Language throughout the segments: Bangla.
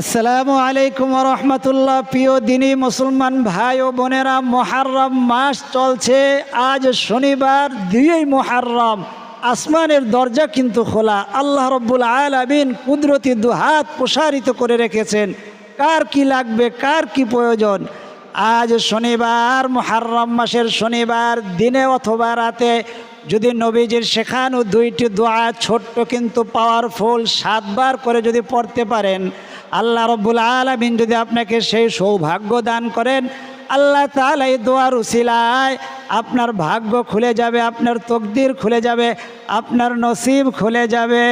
আসসালামু আলাইকুম রহমতুল্লাহ। প্রিয় দিনী মুসলমান ভাই ও বোনেরা মহারম মাস চলছে। আজ শনিবার, দুই মহারম আসমানের দরজা কিন্তু খোলা। আল্লাহ রব্বুল আলামিন কুদরতি দুহাত প্রসারিত করে রেখেছেন। কার কি লাগবে, কার কি প্রয়োজন? আজ শনিবার মহারম মাসের শনিবার, দিনে অথবা রাতে যদি নবীজির শেখানো দুইটি দোয়া ছোট্ট কিন্তু পাওয়ারফুল সাতবার করে যদি পড়তে পারেন আল্লাহ রব্বুল আলমিন যদি আপনাকে সেই সৌভাগ্য দান করেন, আল্লাহ তাহলে এই দোয়ার উসিলায় আপনার ভাগ্য খুলে যাবে, আপনার তকদির খুলে যাবে, আপনার নসিব খুলে যাবে।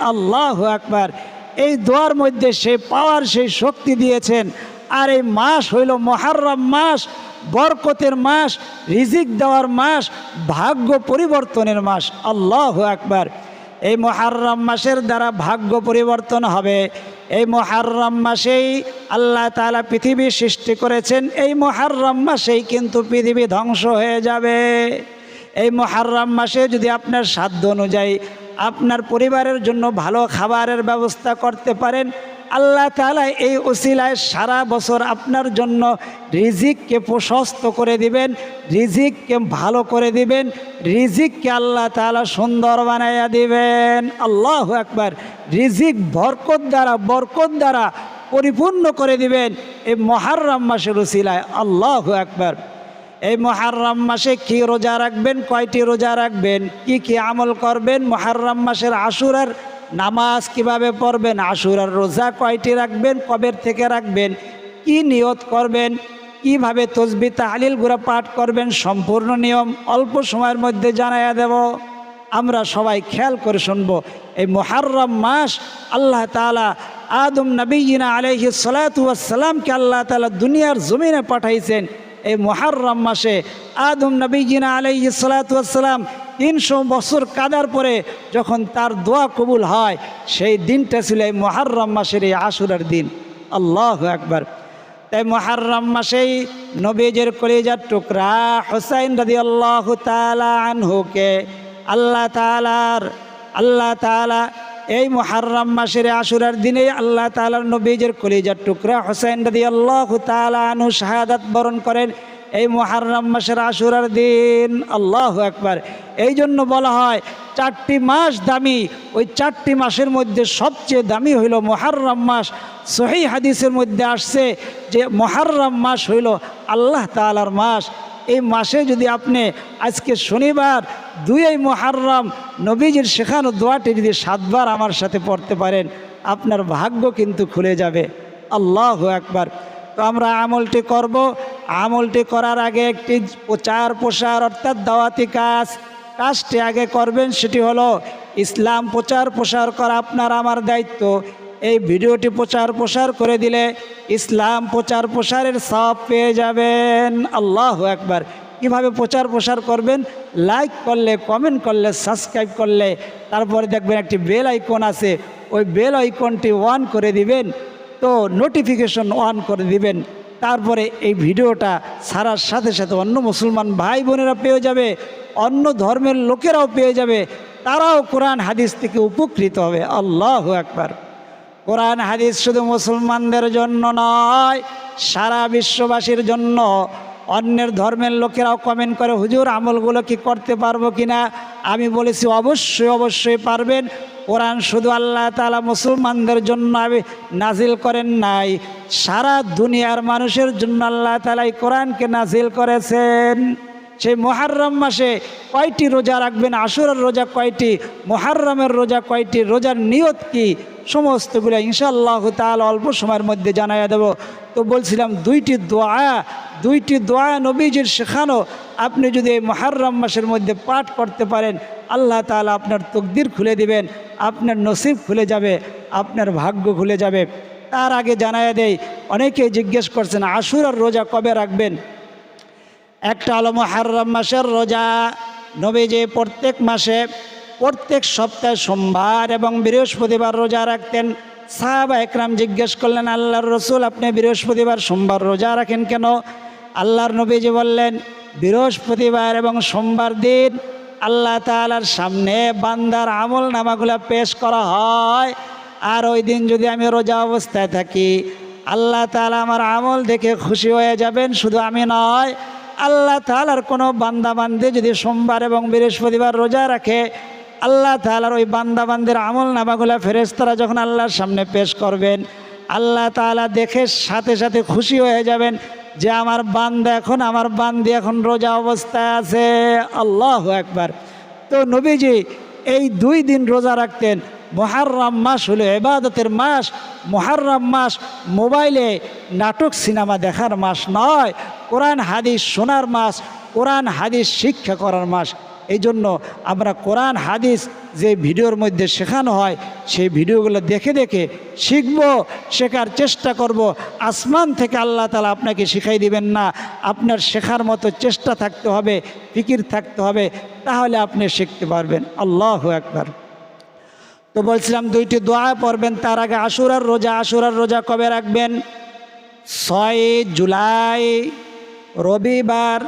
আল্লাহ আকবার। এই দোয়ার মধ্যে সেই পাওয়ার সেই শক্তি দিয়েছেন। আর এই মাস হইল মহারম মাস, বরকতের মাস, রিজিক দেওয়ার মাস, ভাগ্য পরিবর্তনের মাস। আল্লাহ আকবার। এই মহারম মাসের দ্বারা ভাগ্য পরিবর্তন হবে। এই মহারম মাসেই আল্লাহ তালা পৃথিবী সৃষ্টি করেছেন, এই মহারম মাসেই কিন্তু পৃথিবী ধ্বংস হয়ে যাবে। এই মহারম মাসে যদি আপনার সাধ্য অনুযায়ী আপনার পরিবারের জন্য ভালো খাবারের ব্যবস্থা করতে পারেন, আল্লাহ তালা এই ওসিলায় সারা বছর আপনার জন্য রিজিককে প্রশস্ত করে দিবেন, রিজিককে ভালো করে দিবেন, রিজিককে আল্লাহ তালা সুন্দর বানাইয়া দিবেন। আল্লাহ একবার রিজিক বরকত দ্বারা বরকত দ্বারা পরিপূর্ণ করে দিবেন এই মহারম মাসের ওসিলায় আল্লাহ একবার এই মহারম মাসে কি রোজা রাখবেন, কয়টি রোজা রাখবেন, কি কি আমল করবেন, মহারম মাসের আশুরার নামাজ কীভাবে পড়বেন, আশুরার রোজা কয়টি রাখবেন কবের থেকে রাখবেন, কি নিয়ত করবেন, কীভাবে তসবি তাহলিল গুড়া পাঠ করবেন, সম্পূর্ণ নিয়ম অল্প সময়ের মধ্যে জানাইয়া দেব। আমরা সবাই খেয়াল করে শুনব। এই মহারম মাস আল্লাহ তালা আদম নবীনা আলহি সালাতামকে আল্লাহ তালা দুনিয়ার জমিনে পাঠাইছেন। এই মহারম মাসে আদম নবীজিনা আলাইহি সালাতাম তিনশো বছর কাদার পরে যখন তার দোয়া কবুল হয়, সেই দিনটা ছিল এই মহারম মাসের এই আশুরার দিন। আল্লাহ একবার তাই মহারম মাসেই নবীজের কলেজার টুকরা হোসাইন রাদি আল্লাহ তালা আনহুকে আল্লাহ তালার আল্লাহ তালা এই মহারম মাসের আশুরার দিনে আল্লাহ তালার নবীজের কলিজার টুকরা হোসেন রাদি আল্লাহ তালা শাহাদাত বরণ করেন এই মহারম মাসের আশুরার দিন। আল্লাহ একবার এই জন্য বলা হয়, চারটি মাস দামি। ওই চারটি মাসের মধ্যে সবচেয়ে দামি হইল মহারম মাস। সহি হাদিসের মধ্যে আসছে যে মহারম মাস হইল আল্লাহ তালার মাস। এই মাসে যদি আপনি আজকে শনিবার দুই মহারম নবীজির শেখানো দোয়াটি যদি সাতবার আমার সাথে পড়তে পারেন, আপনার ভাগ্য কিন্তু খুলে যাবে। আল্লাহ একবার তো আমরা আমলটি করব। আমলটি করার আগে একটি প্রচার প্রসার অর্থাৎ দাওয়াতি কাজ। কাজটি আগে করবেন, সেটি হলো ইসলাম প্রচার প্রসার করা আপনার, আমার দায়িত্ব। এই ভিডিওটি প্রচার প্রসার করে দিলে ইসলাম প্রচার প্রসারের সব পেয়ে যাবেন। আল্লাহ একবার কীভাবে প্রচার প্রসার করবেন? লাইক করলে কমেন্ট করলে সাবস্ক্রাইব করলে, তারপরে দেখবেন একটি বেল আইকন আছে, ওই বেল আইকনটি অন করে দিবেন, তো নোটিফিকেশন অন করে দিবেন। তারপরে এই ভিডিওটা সারার সাথে সাথে অন্য মুসলমান ভাই বোনেরা পেয়ে যাবে, অন্য ধর্মের লোকেরাও পেয়ে যাবে, তারাও কোরআন, হাদিস থেকে উপকৃত হবে। আল্লাহ একবার কোরআন, হাদিস শুধু মুসলমানদের জন্য নয়, সারা বিশ্ববাসীর জন্য। অন্যের ধর্মের লোকেরাও কমেন্ট করে, হুজুর, আমলগুলো কি করতে পারব কিনা? আমি বলেছি, অবশ্যই অবশ্যই পারবেন। কোরআন শুধু আল্লাহ তালা মুসলমানদের জন্য আমি নাজিল করেন নাই। সারা দুনিয়ার মানুষের জন্য আল্লাহ তালা এই কোরআনকে নাজিল করেছেন। সেই মহারম মাসে কয়টি রোজা রাখবেন? আশুরের রোজা কয়টি? মহারমের রোজা কয়টি? রোজার নিয়ত কি? সমস্তগুলো ইনশাআল্লাহ তাল অল্প সময়ের মধ্যে জানাইয়া দেব। তো বলছিলাম, দুইটি দোয়া দুইটি দোয়া নবীজির শেখানো। আপনি যদি এই মহারম মাসের মধ্যে পাঠ করতে পারেন, আল্লাহ তালা আপনার তকদির খুলে দিবেন, আপনার নসিব খুলে যাবে, আপনার ভাগ্য খুলে যাবে। তার আগে জানাইয়া দেয় অনেকেই জিজ্ঞেস করছেন আশুর আর রোজা কবে রাখবেন? একটা হলো মহারম মাসের রোজা। নবীজি প্রত্যেক মাসে, প্রত্যেক সপ্তাহে সোমবার এবং বৃহস্পতিবার রোজা রাখতেন। সাহাবা একরাম জিজ্ঞেস করলেন, আল্লাহর রসুল, আপনি বৃহস্পতিবার, সোমবার রোজা রাখেন কেন? আল্লাহর নবীজি বললেন, বৃহস্পতিবার এবং সোমবার দিন আল্লাহ তালার সামনে বান্দার আমল নামাগুলো পেশ করা হয়। আর ওই দিন যদি আমি রোজা অবস্থায় থাকি, আল্লাহ তালা আমার আমল দেখে খুশি হয়ে যাবেন। শুধু আমি নয় আল্লাহ তালার কোনো বান্দাবান্দি যদি সোমবার এবং বৃহস্পতিবার রোজা রাখে, আল্লাহ তালার ওই বান্দাবান্দির আমল নামাগুলা ফেরেস্তারা যখন আল্লাহর সামনে পেশ করবেন, আল্লাহ তালা দেখে সাথে সাথে খুশি হয়ে যাবেন যে আমার বান্দা এখন, আমার বান্দি এখন রোজা অবস্থায় আছে। আল্লাহ একবার তো নবীজি এই দুই দিন রোজা রাখতেন। মহারম মাস হলো এবাদতের মাস। মহারম মাস মোবাইলে নাটক, সিনেমা দেখার মাস নয়, কোরআন, হাদিস শোনার মাস, কোরআন, হাদিস শিক্ষা করার মাস। এই জন্য আমরা কোরআন, হাদিস যে ভিডিওর মধ্যে শেখানো হয়, সেই ভিডিওগুলো দেখে দেখে শিখব, শেখার চেষ্টা করব। আসমান থেকে আল্লাহ তালা আপনাকে শিখাই দিবেন না। আপনার শেখার মতো চেষ্টা থাকতে হবে, ফিকির থাকতে হবে, তাহলে আপনি শিখতে পারবেন। আল্লাহ একবার তো বলছিলাম দুইটি দোয়া পড়বেন, তার আগে আশুরার রোজা আশুরার রোজা কবে রাখবেন? ছয় জুলাই রবিবার,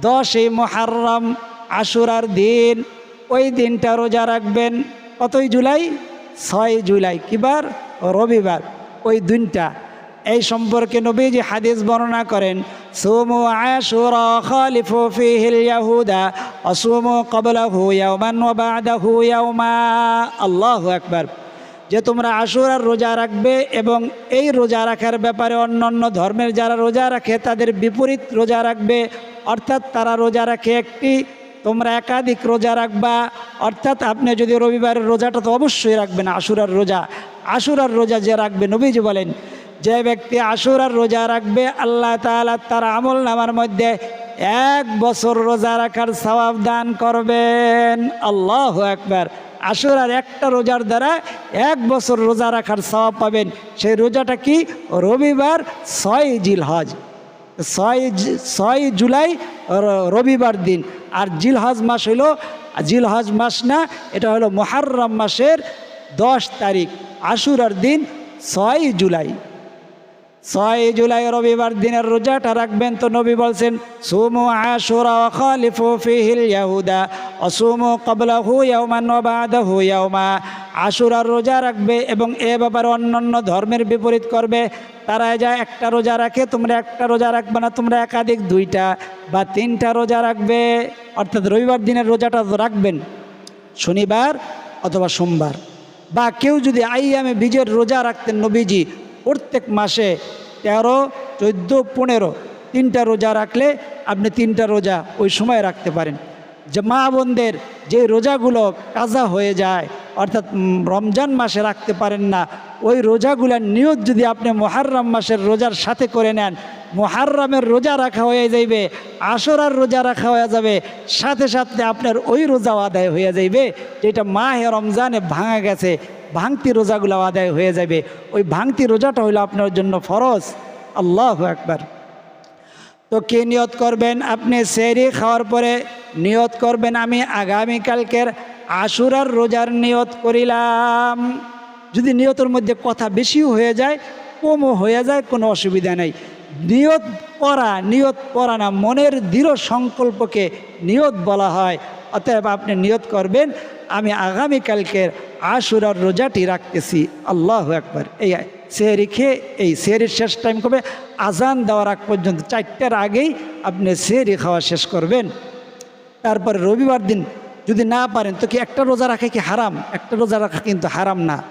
দশই মহারম আশুরার দিন, ওই দিনটা রোজা রাখবেন। কতই জুলাই? ছয় জুলাই, কিবার? রবিবার, ওই দিনটা। এই সম্পর্কে নবীজি হাদিস বর্ণনা করেন, সুমু আশুরা খালিফু যে তোমরা আশুরার রোজা রাখবে এবং এই রোজা রাখার ব্যাপারে অন্য অন্য ধর্মের যারা রোজা রাখে, তাদের বিপরীত রোজা রাখবে। অর্থাৎ তারা রোজা রাখে একটি, তোমরা একাধিক রোজা রাখবা। অর্থাৎ আপনি যদি রবিবারের রোজাটা তো অবশ্যই রাখবেন, আশুরার রোজা। আশুরার রোজা যে রাখবে, নবীজি বলেন যে ব্যক্তি আশুরার রোজা রাখবে, আল্লাহ তাআলা তার আমল নামার মধ্যে এক বছর রোজা রাখার সওয়াব দান করবেন। আল্লাহ একবার আশুরার একটা রোজার দ্বারা এক বছর রোজা রাখার সওয়াব পাবেন। সেই রোজাটা কি? রবিবার ছয় জিল হজ ছয় ছয় জুলাই রবিবার দিন। আর জিলহজ মাস হলো, জিলহজ মাস না, এটা হলো মোহাররম মাসের দশ তারিখ, আশুরার দিন ছয় জুলাই। ছয় জুলাই রবিবার দিনের রোজাটা রাখবেন তো নবী বলছেন, সুমু আশুরা খালিফু ফিহিল ইয়াহুদা, অসুমু কবলাহু ইয়াউমান ওয়া বাদাহু ইয়াউমা আশুরার রোজা রাখবে এবং এ ব্যাপারে অন্যান্য ধর্মের বিপরীত করবে। তারা যা একটা রোজা রাখে, তোমরা একটা রোজা রাখবে না, তোমরা একাধিক দুইটা বা তিনটা রোজা রাখবে। অর্থাৎ রবিবার দিনের রোজাটা রাখবেন শনিবার অথবা সোমবার। বা কেউ যদি আইয়ামে বীজের রোজা রাখতেন নবীজি প্রত্যেক মাসে তেরো, চোদ্দ, পনেরো, তিনটা রোজা রাখলে আপনি তিনটা রোজা ওই সময় রাখতে পারেন। যে মা বোনদের যে রোজাগুলো কাজা হয়ে যায়, অর্থাৎ রমজান মাসে রাখতে পারেন না, ওই রোজাগুলার নিয়ত যদি আপনি মহারম মাসের রোজার সাথে করে নেন মহারমের রোজা রাখা হয়ে যাইবে, আশরার রোজা রাখা হয়ে যাবে, সাথে সাথে আপনার ওই রোজাও আদায় হয়ে যাইবে, যেটা মাহে রমজানে ভাঙা গেছে ভাঙতি রোজাগুলো আদায় হয়ে যাবে। ওই ভাঙতি রোজাটা হইল আপনার জন্য ফরজ। আল্লাহ একবার তো কে নিয়ত করবেন? আপনি সেরি খাওয়ার পরে নিয়ত করবেন, আমি আগামীকালকের আশুরার রোজার নিয়ত করিলাম। যদি নিয়তের মধ্যে কথা বেশিও হয়ে যায়, কমও হয়ে যায়, কোনো অসুবিধা নেই। নিয়ত করা নিয়ত করা না, মনের দৃঢ় সংকল্পকে নিয়ত বলা হয়। অতএব আপনি নিয়ত করবেন আমি আগামীকালকের আশুরার রোজাটি রাখতেছি। আল্লাহ একবার এই সেহরি খেয়ে এই সেহরির শেষ টাইম কবে? আজান দেওয়ার আগ পর্যন্ত। চারটার আগেই আপনি সেহরি খাওয়া শেষ করবেন। তারপরে রবিবার দিন যদি না পারেন, তো কি একটা রোজা রাখা কি হারাম? একটা রোজা রাখা কিন্তু হারাম না।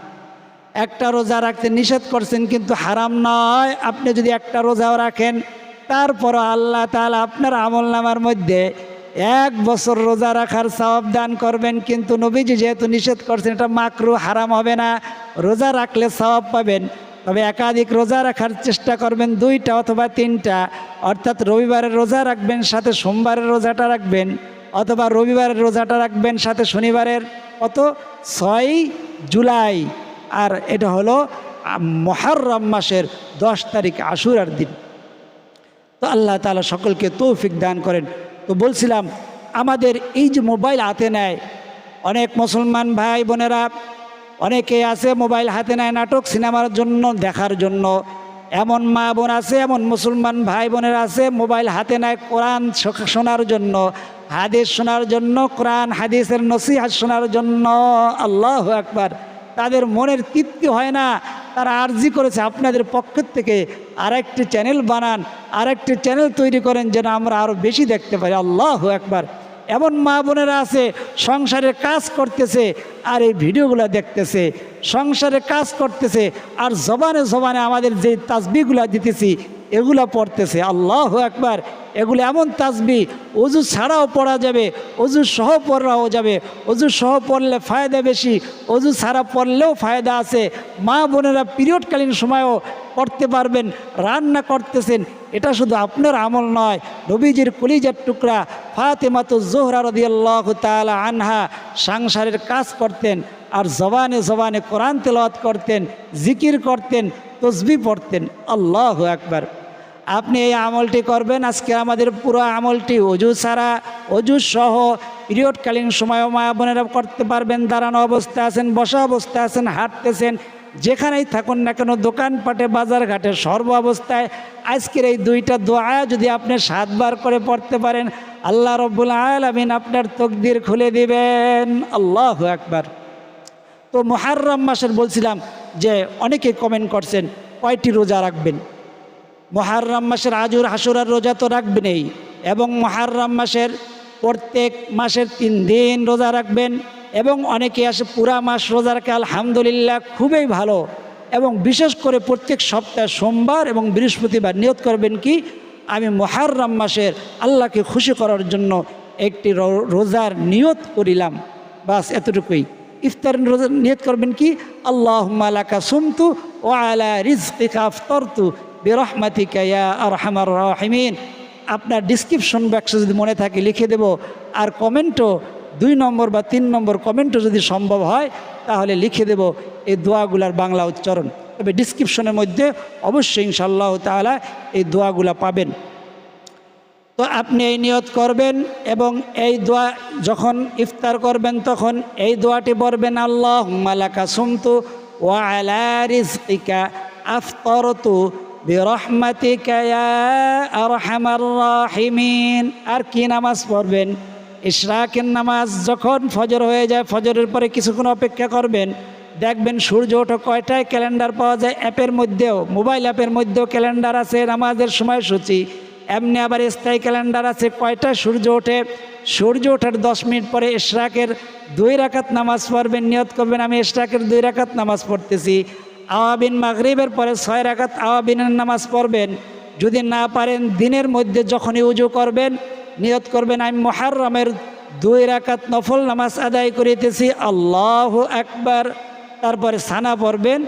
একটা রোজা রাখতে নিষেধ করছেন কিন্তু হারাম নয়। আপনি যদি একটা রোজাও রাখেন তারপর আল্লাহ তাআলা আপনার আমল নামার মধ্যে এক বছর রোজা রাখার সওয়াব দান করবেন, কিন্তু নবীজি যেহেতু নিষেধ করছেন, এটা মাকরু, হারাম হবে না। রোজা রাখলে সওয়াব পাবেন, তবে একাধিক রোজা রাখার চেষ্টা করবেন, দুইটা অথবা তিনটা। অর্থাৎ রবিবারের রোজা রাখবেন, সাথে সোমবারের রোজাটা রাখবেন, অথবা রবিবারের রোজাটা রাখবেন, সাথে শনিবারের। কত? ছয় জুলাই। আর এটা হলো মহরম মাসের দশ তারিখ আশুরার দিন। তো আল্লাহ তালা সকলকে তৌফিক দান করেন। তো বলছিলাম, আমাদের এই যে মোবাইল হাতে নেয়, অনেক মুসলমান ভাই বোনেরা, অনেকে আছে মোবাইল হাতে নেয় নাটক সিনেমার জন্য দেখার জন্য। এমন মা বোন আছে, এমন মুসলমান ভাই বোনের আছে, মোবাইল হাতে নেয় কোরআন শোনার জন্য, হাদিস শোনার জন্য, কোরআন হাদিসের নসিহাত শোনার জন্য। আল্লাহ একবার তাদের মনের তৃপ্তি হয় না। তারা আর্জি করেছে। আপনাদের পক্ষ থেকে আর একটি চ্যানেল বানান আর একটি চ্যানেল তৈরি করেন যেন আমরা আরও বেশি দেখতে পাই। আল্লাহ একবার এমন মা বোনেরা আছে সংসারে কাজ করতেছে আর এই ভিডিওগুলো দেখতেছে। সংসারে কাজ করতেছে আর জবানে জবানে আমাদের যে তাজবিগুলো দিতেছি এগুলা পড়তেছে, আল্লাহ একবার এগুলো এমন তাজবি অজু ছাড়াও পড়া যাবে, অজু সহ পড়াও যাবে, অজু সহ পড়লে ফায়দা বেশি, অজু ছাড়া পড়লেও ফায়দা আছে। মা বোনেরা পিরিয়ডকালীন সময়ও পড়তে পারবেন, রান্না করতেছেন, এটা শুধু আপনার আমল নয়, নবীজির কলিজার টুকরা, ফাতেমাতো জোহরা রদিয়াল্লাহ তালা আনহা সংসারের কাজ করতেন আর জবানে জবানে কোরআন তেলাওয়াত করতেন, জিকির করতেন, তসবি পড়তেন। আল্লাহ একবার আপনি এই আমলটি করবেন, আজকে আমাদের পুরো আমলটি অজু ছাড়া, অজু সহ পিরিয়ডকালীন সময়ও মা বোনেরা করতে পারবেন, দাঁড়ানো অবস্থায় আছেন, বসা অবস্থায় আছেন, হাঁটতেছেন, যেখানেই থাকুন না কেন, দোকানপাটে বাজার ঘাটে সর্ব অবস্থায় আজকের এই দুইটা দোয়া যদি আপনি সাতবার করে পড়তে পারেন, আল্লাহ রব্বুল আলমিন আপনার তকদির খুলে দিবেন। আল্লাহ একবার তো মহারম মাসের বলছিলাম যে অনেকে কমেন্ট করছেন, কয়টি রোজা রাখবেন? মহারম মাসের আজুর হাসুরার রোজা তো রাখবেনই এবং মহারম মাসের প্রত্যেক মাসের তিন দিন রোজা রাখবেন এবং অনেকে আসে পুরা মাস রোজা রাখে, আলহামদুলিল্লাহ খুবই ভালো। এবং বিশেষ করে প্রত্যেক সপ্তাহে সোমবার এবং বৃহস্পতিবার নিয়ত করবেন কি, আমি মহারম মাসের আল্লাহকে খুশি করার জন্য একটি রোজার নিয়ত করিলাম। বাস এতটুকুই। ইফতার রোজা নিয়ত করবেন কি আল্লাহ মালাকা সুমতু ও আলা রিজকিকা আফতরতু। বিরহমাতিকা ইয়া রাহিমিন। আপনার ডিসক্রিপশন বক্সে যদি মনে থাকে লিখে দেব, আর কমেন্টও দুই নম্বর বা তিন নম্বর কমেন্টও যদি সম্ভব হয়, তাহলে লিখে দেব এই দোয়াগুলার বাংলা উচ্চারণ। তবে ডিসক্রিপশনের মধ্যে অবশ্যই ইনশাল্লাহ তাআলা এই দোয়াগুলা পাবেন। তো আপনি এই নিয়ত করবেন এবং এই দোয়া যখন ইফতার করবেন তখন এই দোয়াটি পড়বেন আল্লাহ মালাকা সুমতু ওয়া আলা রিজকিকা আফতরতু আর কি নামাজ পড়বেন? ইশরাকের নামাজ যখন ফজর হয়ে যায়, ফজরের পরে কিছুক্ষণ অপেক্ষা করবেন। দেখবেন সূর্য ওঠো কয়টায়? ক্যালেন্ডার পাওয়া যায় অ্যাপের মধ্যেও। মোবাইল অ্যাপের মধ্যেও ক্যালেন্ডার আছে, নামাজের সময়সূচি। এমনি আবার স্থায়ী ক্যালেন্ডার আছে কয়টা সূর্য ওঠে? সূর্য ওঠার দশ মিনিট পরে ইশরাকের দুই রাকাত নামাজ পড়বেন। নিয়ত করবেন, আমি ইশরাকের দুই রাকাত নামাজ পড়তেছি। আওয়াবিন মাগরিবের পরে ছয় রাকাত আওয়াবিনের নামাজ পড়বেন। যদি না পারেন, দিনের মধ্যে যখনই উজু করবেন, নিয়ত করবেন, আমি মহারমের দুই রাকাত নফল নামাজ আদায় করিতেছি, আল্লাহ একবার তারপরে সানা পড়বেন,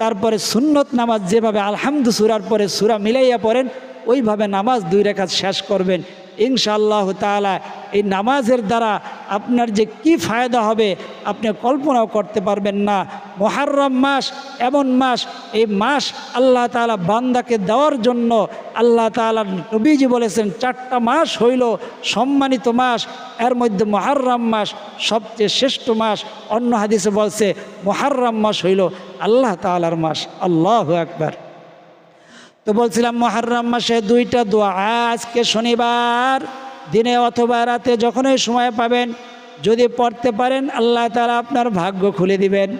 তারপরে সুন্নত নামাজ যেভাবে আলহামদু সুরার পরে সুরা মিলাইয়া পড়েন, ওইভাবে নামাজ দুই রেখাত শেষ করবেন। ইনশাআল্লাহ তাআলা এই নামাজের দ্বারা আপনার যে কি ফায়দা হবে, আপনি কল্পনাও করতে পারবেন না। মহারম মাস এমন মাস, এই মাস আল্লাহ তাআলা বান্দাকে দেওয়ার জন্য আল্লাহ তাআলা নবীজি বলেছেন, চারটা মাস হইল সম্মানিত মাস, এর মধ্যে মহারম মাস সবচেয়ে শ্রেষ্ঠ মাস। অন্য হাদিসে বলছে মহারম মাস হইল আল্লাহ তাআলার মাস। আল্লাহ একবার তো বলছিলাম, মহারম মাসে দুইটা দোয়া, আজকে শনিবার দিনে অথবা রাতে যখনই সময় পাবেন, যদি পড়তে পারেন, আল্লাহ তালা আপনার ভাগ্য খুলে দিবেন।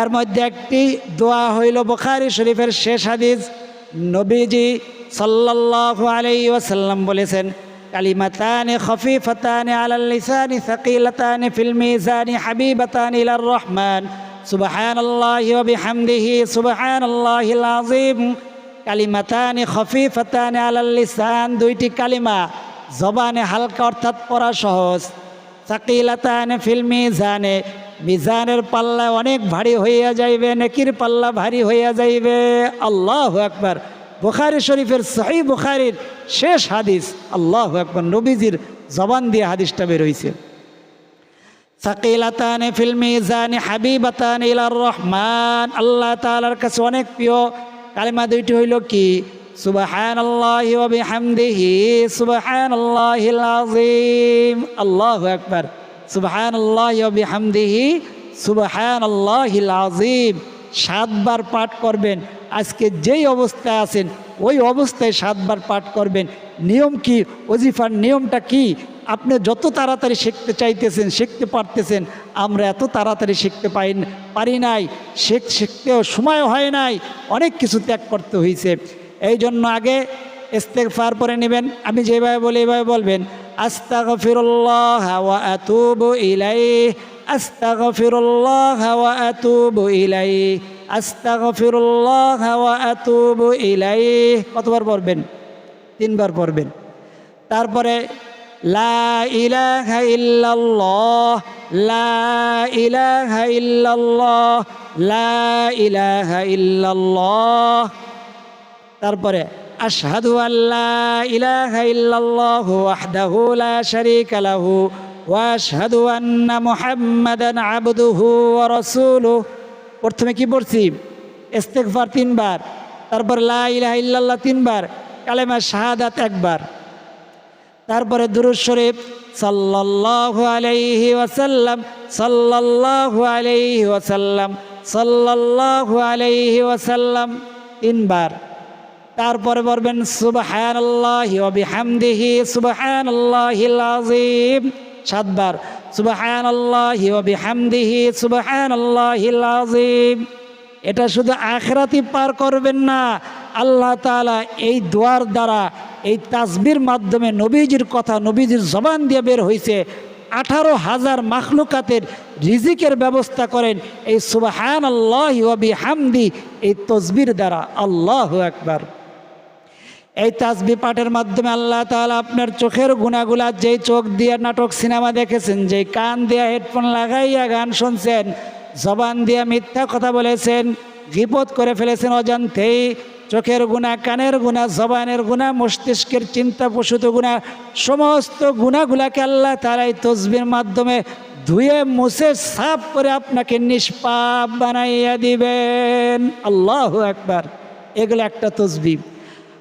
এর মধ্যে একটি দোয়া হইল বখারি শরীফের শেষ হাদিস, নবীজি সাল্লাল্লাহু আলাইহি ওয়াসাল্লাম বলেছেন, কালিমাতানি খফিফাতানি আলাল লিসানি সাকিলাতানি ফিল মিজানি হাবিবাতানি ইলার রহমান। সুবহানাল্লাহি ওয়া বিহামদিহি, সুবহানাল্লাহিল আযীম। কালিমাতানি খফিফাতানি আলাল লিসান, দুইটি কালিমা, জবানে হালকা অর্থাৎ পড়া সহজ। সাকিলাতানে ফিল্মি জানে মিজানের পাল্লা অনেক ভারী হইয়া যাইবে, নেকির পাল্লা ভারী হইয়া যাইবে। আল্লাহ একবার বুখারি শরীফের সহি বুখারির শেষ হাদিস, আল্লাহ একবার নবীজির জবান দিয়ে হাদিসটা বের হইছে। সাকিলাতানে ফিল্মি মিজানে হাবিবাতান ইলার রহমান, আল্লাহ তাআলার কাছে অনেক প্রিয় কালিমা দুইটি হইল কি? আল্লাহু বিহামদিহি, সুবহানাল্লাহিল আযীম। সাতবার পাঠ করবেন, আজকে যেই অবস্থায় আছেন, ওই অবস্থায় সাতবার পাঠ করবেন। নিয়ম কি? ওজিফার নিয়মটা কি? আপনি যত তাড়াতাড়ি শিখতে চাইতেছেন, শিখতে পারতেছেন, আমরা এত তাড়াতাড়ি শিখতে পাই পারি নাই। শেখ, শিখতেও সময় হয় নাই, অনেক কিছু ত্যাগ করতে হয়েছে এই জন্য আগে ইস্তেগফার পরে নেবেন। আমি যেভাবে বলি এইভাবে বলবেন, আস্তাগফিরুল্লাহ ওয়া আতুবু ইলাইহি, আস্তাগফিরুল্লাহ ওয়া আতুবু ইলাইহি, আস্তাগফিরুল্লাহ ওয়া আতুবু ইলাইহি। কতবার পড়বেন? তিনবার পড়বেন। তারপরে লা ইলাহা ইল্লাল্লাহ লা ইলাহা ইল্লাল্লাহ লা ইলাহা ইল্লাল্লাহ তারপরে, আশহাদু আল্লাহ ইলাহা ইল্লাল্লাহ ওয়াহদাহু লা শারীকা লাহু ওয়া আশহাদু আন্না মুহাম্মাদান আবদুহু ওয়া রাসূলুহু। প্রথমে কি পড়ছি? ইস্তেগফার তিনবার, তারপর লা ইলাহা ইল্লাল্লাহ তিনবার কালেমা শাহাদাত একবার। তারপরে দুরুদ শরীফ, সাল্লাল্লাহু আলাইহি ওয়াসাল্লাম, সাল্লাল্লাহু আলাইহি ওয়াসাল্লাম, সাল্লাল্লাহু আলাইহি ওয়াসাল্লাম, তিনবার। তারপরে বলবেন, সুবহানাল্লাহি ওয়া বিহামদিহি, সুবহানাল্লাহিল আযীম, সাতবার। সুবহানাল্লাহি ওয়া বিহামদিহি, সুবহানাল্লাহিল আযীম। এটা শুধু আখরাতি পার করবেন না আল্লাহ তাআলা এই দোয়ার দ্বারা এই তাজবির মাধ্যমে নবীজির কথা, নবীজির জবান দিয়ে বের হয়েছে আঠারো হাজার মাখলুকাতের রিজিকের ব্যবস্থা করেন এই সুবাহান আল্লাহ হামদি এই তসবির দ্বারা। আল্লাহ একবার এই তাজবি পাঠের মাধ্যমে আল্লাহ তাআলা আপনার চোখের গুণাগুলা যেই চোখ দিয়ে নাটক, সিনেমা দেখেছেন, যেই কান দিয়ে হেডফোন লাগাইয়া গান শুনছেন, জবান দিয়ে মিথ্যা কথা বলেছেন বিপদ করে ফেলেছেন অজান্তেই। চোখের গুণা, কানের গুণা, জবানের গুণা, মস্তিষ্কের চিন্তা প্রসূত গুণা, সমস্ত গুণাগুলাকে আল্লাহ তারাই তসবির মাধ্যমে ধুয়ে, মুছে, সাফ করে আপনাকে নিষ্পাপ বানাইয়া দিবেন। আল্লাহ একবার এগুলো একটা তসবি।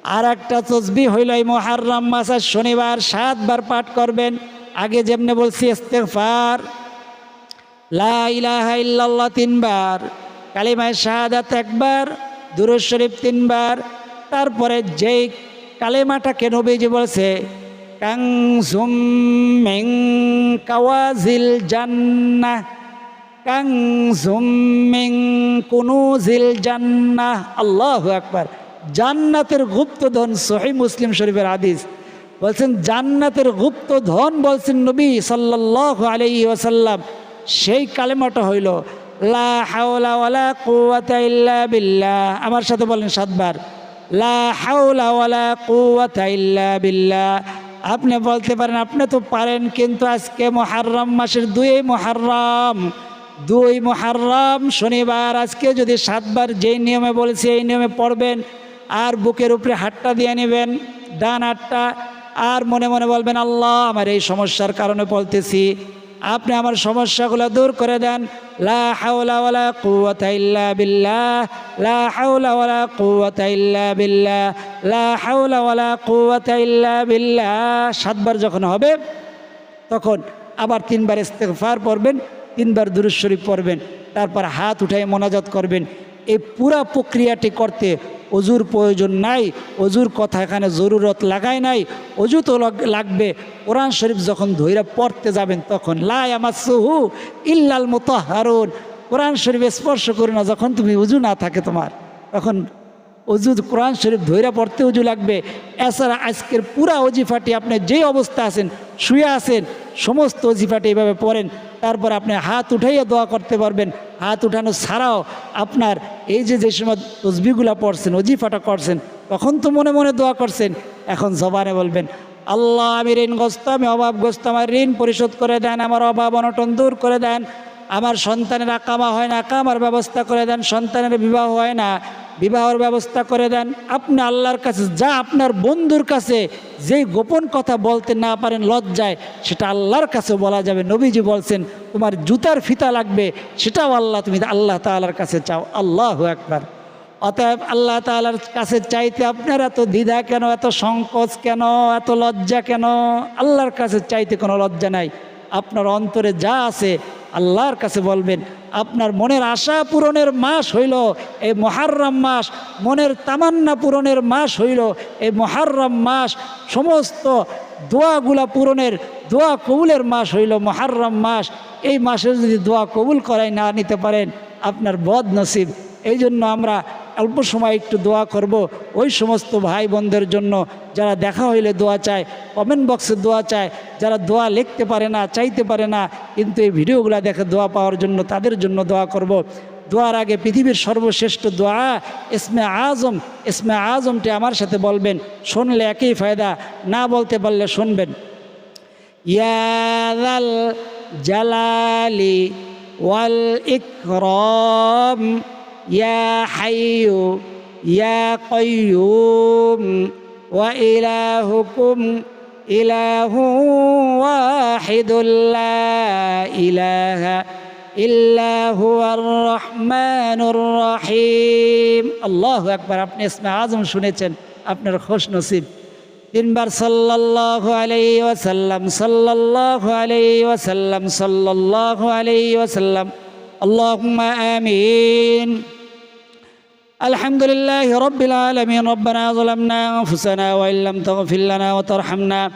আর একটা তসবি হইল এই মহারাম মাসের শনিবার, সাতবার পাঠ করবেন। আগে যেমনি বলছি, ইস্তেগফার। লা ইলাহা ইল্লাল্লাহ তিনবার। কালিমায় শাহাদাত একবার। দুরুদ শরীফ তিনবার, তারপরে যেই কালেমাটাকে নবীজি বলছে কাং ঝুম মেং কাওয়াজিল জান্নাহ কাং ঝুম মেং কুনুজিল জান্নাহ। আল্লাহু আকবার। জান্নাতের গুপ্তধন সহি মুসলিম শরীফের আদিস বলছেন, জান্নাতের গুপ্ত ধন বলছেন নবী সাল্লাল্লাহু আলাইহি ওয়াসাল্লাম, সেই কালেমাটা হইল লা আমার সাথে বলেন সাতবার। লা আপনি বলতে পারেন, আপনি তো পারেন, কিন্তু আজকে মহারম মাসের দুই মহারম দুই মহারম শনিবার। আজকে যদি সাতবার যেই নিয়মে বলেছি, এই নিয়মে পড়বেন, আর বুকের উপরে হাতটা দিয়ে নেবেন, ডান হাতটা, আর মনে মনে বলবেন, আল্লাহ, আমার এই সমস্যার কারণে বলতেছি। আপনি আমার সমস্যাগুলো দূর করে দেন। লা হাওলাওয়ালা লা লা হাওলাওয়ালা সাতবার যখন হবে, তখন আবার তিনবার ইস্তেফার পড়বেন, তিনবার দুরুদ পড়বেন, তারপর হাত উঠাই মোনাজাত করবেন। এই পুরা প্রক্রিয়াটি করতে অজুর প্রয়োজন নাই, অজুর কথা এখানে জরুরত লাগায় নাই, অজু তো লাগ- লাগবে। কোরআন শরীফ যখন ধৈরা পড়তে যাবেন তখন লাই আমার সহু ইল্লাল মতো হারুন কোরআন শরীফ স্পর্শ করে না, যখন তুমি উজু না থাকে তোমার, তখন অজু কোরআন শরীফ ধৈরা পড়তে উজু লাগবে। এছাড়া আজকের পুরা অজিফাটি আপনি যে অবস্থা আছেন, শুয়ে আছেন, সমস্ত অজিফাটি এভাবে পড়েন। তারপর আপনি হাত উঠাইয়া দোয়া করতে পারবেন। হাত উঠানো ছাড়াও আপনার এই যে যে সময় তসবিগুলা পড়ছেন, অজিফাটা করছেন, তখন তো মনে মনে দোয়া করছেন। এখন জবানে বলবেন, আল্লাহ, আমি ঋণগ্রস্ত, আমি অভাবগ্রস্ত, আমার ঋণ পরিশোধ করে দেন, আমার অভাব অনটন দূর করে দেন। আমার সন্তানের আকামা হয় না আকামার ব্যবস্থা করে দেন, সন্তানের বিবাহ হয় না, বিবাহর ব্যবস্থা করে দেন। আপনি আল্লাহর কাছে যা আপনার বন্ধুর কাছে যেই গোপন কথা বলতে না পারেন, লজ্জায়, সেটা আল্লাহর কাছে বলা যাবে। নবীজি বলছেন, তোমার জুতার ফিতা লাগবে, সেটাও আল্লাহ, তুমি আল্লাহ তাআলার কাছে চাও। আল্লাহ একবার অতএব আল্লাহ তাআলার কাছে চাইতে আপনার এত দ্বিধা কেন, এত সংকোচ কেন, এত লজ্জা কেন? আল্লাহর কাছে চাইতে কোনো লজ্জা নাই। আপনার অন্তরে যা আছে আল্লাহর কাছে বলবেন, আপনার মনের আশা পূরণের মাস হইল এই মহার্রাম মাস, মনের তামান্না পূরণের মাস হইল এই মহার্রাম মাস, সমস্ত দোয়াগুলা পূরণের, দোয়া কবুলের মাস হইল মহার্রাম মাস। এই মাসে যদি দোয়া কবুল করাই না নিতে পারেন, আপনার বদ নসিব এই জন্য আমরা অল্প সময় একটু দোয়া করব, ওই সমস্ত ভাই বোনদের জন্য যারা দেখা হইলে দোয়া চায় কমেন্ট বক্সে দোয়া চায়, যারা দোয়া লিখতে পারে না, চাইতে পারে না, কিন্তু এই ভিডিওগুলো দেখে দোয়া পাওয়ার জন্য তাদের জন্য দোয়া করব। দোয়ার আগে পৃথিবীর সর্বশ্রেষ্ঠ দোয়া, ইসমে আজম, ইসমে আজমটি আমার সাথে বলবেন, শুনলে একই ফায়দা, না বলতে পারলে শুনবেন ইয়াদাল জালালি ওয়াল ইকরম ইয়া হাইয়ু ইয়া কয়ুম ওয়া ইলাহুকুম ইলাহু ওয়াহিদুল্লা ইলাহা ইল্লা হুয়ার রহমানুর রহিম আল্লাহু আকবার আপনি ইসমে আজম শুনেছেন আপনার খোশ নসিব। তিনবার সাল্লাল্লাহু আলাইহি ওয়াসাল্লাম, সাল্লাল্লাহু আলাইহি ওয়াসাল্লাম, সাল্লাল্লাহু আলাইহি ওয়াসাল্লাম। আল্লাহুম্মা আমিন। الحمد لله رب العالمين ربنا ظلمنا أنفسنا وإن لم تغفر لنا وترحمنا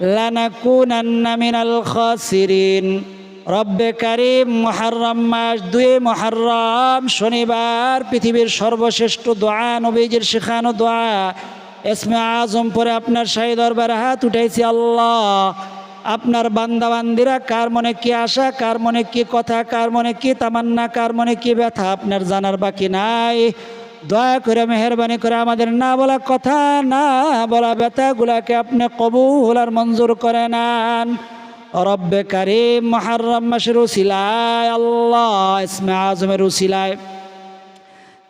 لنكونن من الخاسرين রব্বে করিম মহারম মাস দুই মহারম শনিবার পৃথিবীর সর্বশ্রেষ্ঠ দোয়া নবীজির শেখানো দোয়া এসমে আজম পরে আপনার শাহী দরবারে হাত উঠাইছি আল্লাহ আপনার বান্দাবান্দিরা কার মনে কি আশা কার মনে কি কথা কার মনে কি তামান্না কার মনে কি ব্যথা আপনার জানার বাকি নাই দয়া করে মেহরবানি করে আমাদের না বলা কথা, না বলা ব্যথাগুলাকে আপনি কবুল আর মঞ্জুর করে নেন। রব্বে কারিম মহারম মাসের উসিলায়, আল্লাহ ইসমে আজমের উসিলায়।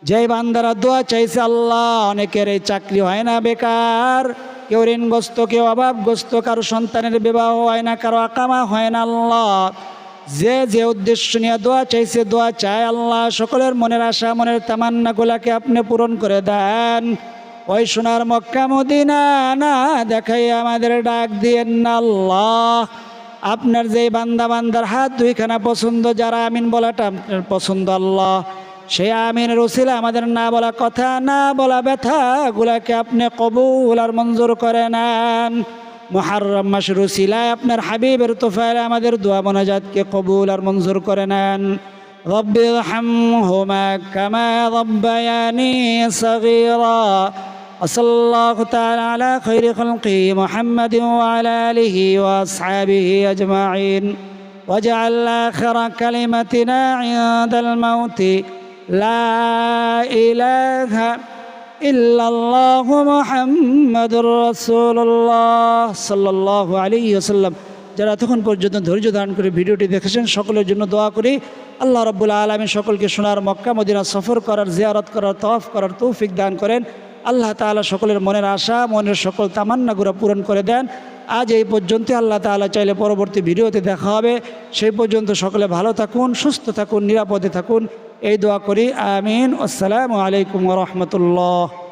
যেই বান্দারা দোয়া চাইছে, আল্লাহ অনেকের এই চাকরি হয় না বেকার। কেউ ঋণগ্রস্ত, কেউ অভাবগ্রস্ত, কারও সন্তানের বিবাহ হয় না, কারও আকামা হয় না, আল্লাহ যে যে উদ্দেশ্য নিয়ে দোয়া চাইছে, দোয়া চায় আল্লাহ। সকলের মনের আশা, মনের তামান্নাগুলাকে আপনি পূরণ করে দেন। ওই সোনার মক্কা মদিনা না দেখাই আমাদের ডাক দিয়েন না আল্লাহ। আপনার যে বান্দা বান্দার হাত দুইখানা পছন্দ, যারা আমিন বলাটা আপনার পছন্দ আল্লাহ। সে আমিনের উসিলা আমাদের না বলা কথা, না বলা ব্যথা গুলাকে আপনি কবুল আর মঞ্জুর করে নেন। মহারম মাসের উসিলায় আপনার হাবিবের তোফায় আমাদের দোয়া মনাজাতকে কবুল আর মঞ্জুর করে নেন رب ارحمهما كما ربياني صغيرا وصلى الله تعالى على خير خلقه محمد وعلى آله وأصحابه أجمعين واجعل آخر كلمتنا عند الموت لا إله إلا ইল্লাল্লাহু মুহাম্মাদুর রাসূলুল্লাহ সাল্লাল্লাহু আলাইহি ওয়াসাল্লাম। যারা এতক্ষণ পর্যন্ত ধৈর্য ধারণ করে ভিডিওটি দেখেছেন, সকলের জন্য দোয়া করি। আল্লাহ রব্বুল আলমী সকলকে শোনার মক্কা, মদিনা সফর করার, জিয়ারত করার তফ করার তৌফিক দান করেন। আল্লাহ তালা সকলের মনের আশা, মনের সকল তামান্নাগুলো পূরণ করে দেন। আজ এই পর্যন্ত আল্লাহ তালা চাইলে পরবর্তী ভিডিওতে দেখা হবে। সেই পর্যন্ত সকলে ভালো থাকুন, সুস্থ থাকুন, নিরাপদে থাকুন। এই দোয়া করি আমিন। আসসালামু আলাইকুম রহমতুল্লাহ।